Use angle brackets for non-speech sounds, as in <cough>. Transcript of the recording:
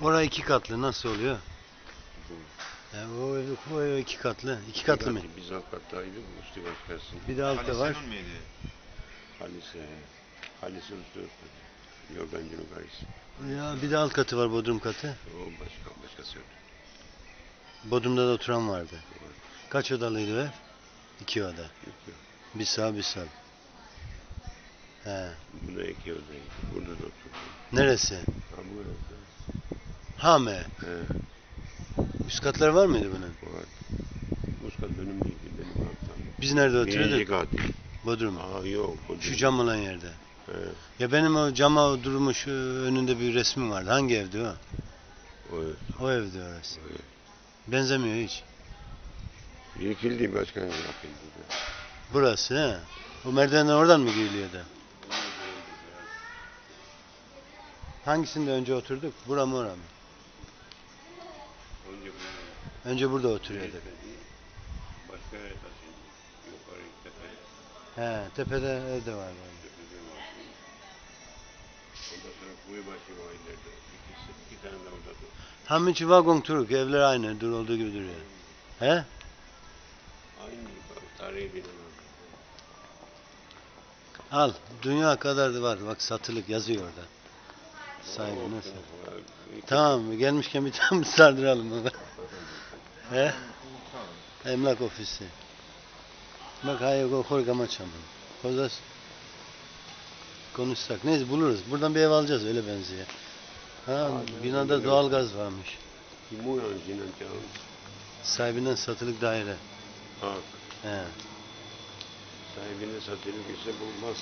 Orası iki katlı nasıl oluyor? Bu. Yani o, ev, o ev iki katlı. iki katlı mı? Biz alt kattaydık. Üstü başkası. Bir de altta var. Halise'nin miydi? Halise. Halise üstü üstü. Yorgancının karısı. Ya bir de alt katı var bodrum katı. O başka, başkası yok. Bodrum'da da oturan vardı. Kaç odalıydı ev? İki oda. Yok. Bir sağ bir sol. He. Bu da iki odaydı. Burada da oturdum. Neresi? Hame. He. Üst katları var mıydı bunun? Var. Bozkır benim değildi. Benim alttan. Biz nerede Birinci oturuyorduk? kat. Bodrum. Aa yok. o Şu cam olan yerde. He. Ya benim o cama durmuş önünde bir resmim vardı. Hangi evdi o? O, O evdi orası. o. Benzemiyor hiç. Yıkıldı başka yapıldı. Burası he. O merdivenden oradan mı giriliyordu? Hangisinde önce oturduk? Bura mı ora mı? Önce Önce burada oturuyorduk. Başka yere taşındı. Yukarı tepeye. He, tepede de vardı. Ondan sonra kuyu başı var ileride. İkisi, iki tane de orada dur. Haminçi vagon turuk. Evler aynı. Dur olduğu gibi duruyor. He? Aynı tarihi bina. Al. Dünya kadar da var. Bak satılık yazıyor orada. Sahibi nasıl? Tamam gelmişken bir tane <laughs> sardıralım ona. He? Emlak ofisi. Bak hayır o korkama çamın. Kozas. Konuşsak. Neyse buluruz. Buradan bir ev alacağız öyle benziyor. Ha binada doğalgaz varmış. Kim bu? Sahibinden satılık daire. Ha, He. sahibine satılık ise bulmaz.